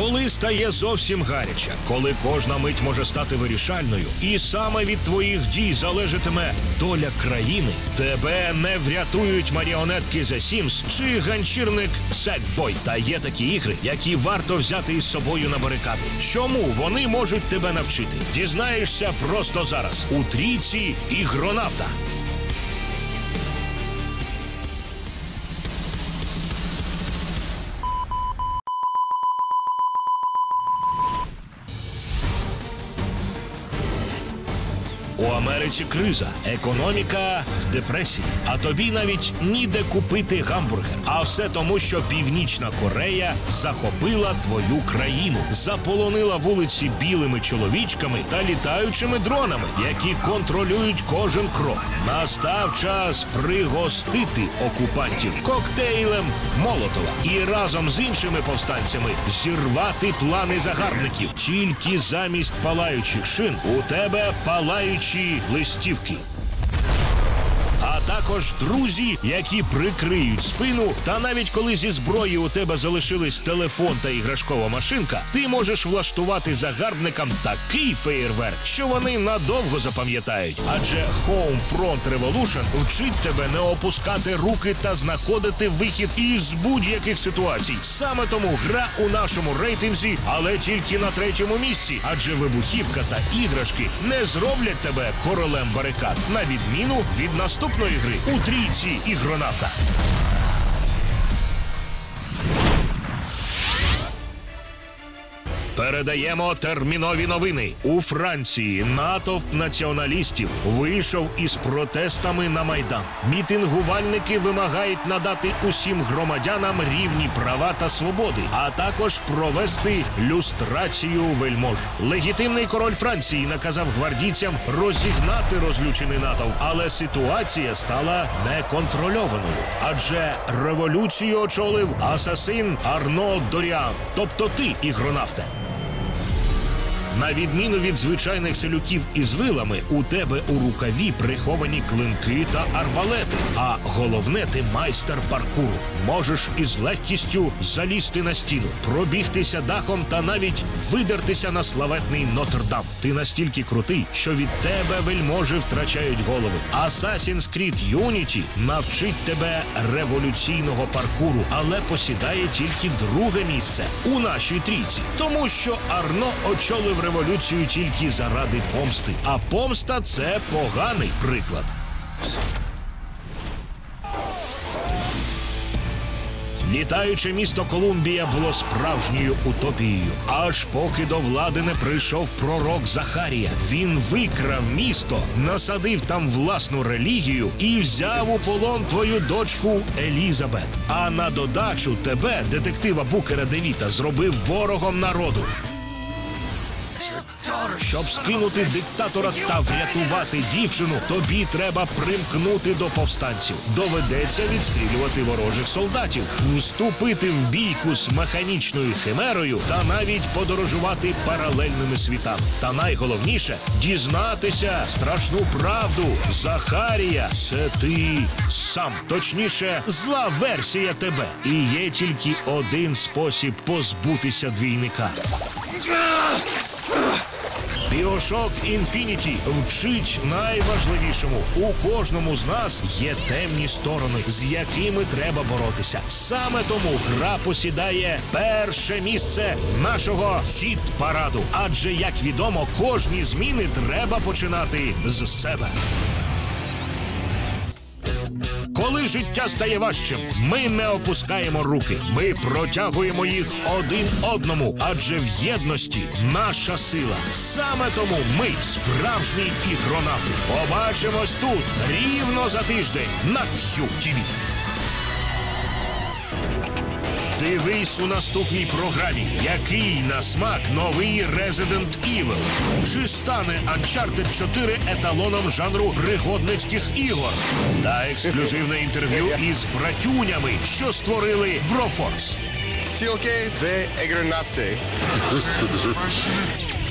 Коли стає зовсім гаряче, коли кожна мить може стати вирішальною, і саме від твоїх дій залежатиме доля країни, тебе не врятують маріонетки The Sims чи ганчірник Sackboy. Та є такі ігри, які варто взяти із собою на барикади. Чому вони можуть тебе навчити? Дізнаєшся просто зараз у трійці ігронавта. У Америці криза, економіка в депресії, а тобі навіть ніде купити гамбургер. А все тому, що Північна Корея захопила твою країну, заполонила вулиці білими чоловічками та літаючими дронами, які контролюють кожен крок. Настав час пригостити окупантів коктейлем Молотова і разом з іншими повстанцями зірвати плани загарбників. Тільки замість палаючих шин у тебе палаючі листівки. Також друзі, які прикриють спину. Та навіть коли зі зброї у тебе залишились телефон та іграшкова машинка, ти можеш влаштувати загарбникам такий феєрверк, що вони надовго запам'ятають. Адже Home Front Revolution вчить тебе не опускати руки та знаходити вихід із будь-яких ситуацій. Саме тому гра у нашому рейтинзі, але тільки на третьому місці. Адже вибухівка та іграшки не зроблять тебе королем барикад, на відміну від наступної гри у трійці ігронавта. Передаємо термінові новини. У Франції натовп націоналістів вийшов із протестами на майдан. Мітингувальники вимагають надати усім громадянам рівні права та свободи, а також провести люстрацію вельмож. Легітимний король Франції наказав гвардійцям розігнати розлючений натовп, але ситуація стала неконтрольованою. Адже революцію очолив асасин Арно Доріан, тобто ти, ігронавте. На відміну від звичайних селюків із вилами, у тебе у рукаві приховані клинки та арбалети. А головне, ти майстер паркуру. Можеш із легкістю залізти на стіну, пробігтися дахом та навіть видертися на славетний Нотр-Дам. Ти настільки крутий, що від тебе вельможі втрачають голови. Assassin's Creed Unity навчить тебе революційного паркуру, але посідає тільки друге місце у нашій трійці, тому що Арно очолив революцію тільки заради помсти. А помста це поганий приклад. Літаюче місто Колумбія було справжньою утопією. Аж поки до влади не прийшов пророк Захарія. Він викрав місто, насадив там власну релігію і взяв у полон твою дочку Елізабет. А на додачу тебе, детектива Букера Девіта, зробив ворогом народу. Щоб скинути диктатора та врятувати дівчину, тобі треба примкнути до повстанців. Доведеться відстрілювати ворожих солдатів, вступити в бійку з механічною химерою та навіть подорожувати паралельними світами. Та найголовніше дізнатися страшну правду. Захарія, це ти сам. Точніше, зла версія тебе. І є тільки один спосіб позбутися двійника. Біошок Інфініті вчить найважливішому. У кожному з нас є темні сторони, з якими треба боротися. Саме тому гра посідає перше місце нашого хіт параду. Адже, як відомо, кожні зміни треба починати з себе. Коли життя стає важчим, ми не опускаємо руки. Ми протягуємо їх один одному, адже в єдності наша сила. Саме тому ми справжні ігронавти. Побачимось тут рівно за тиждень на QTV. Дивись у наступній програмі, який на смак новий Resident Evil. Чи стане Uncharted 4 еталоном жанру пригодницьких ігор? Та ексклюзивне інтерв'ю із братюнями, що створили Брофорс. Тілки де ігронавти.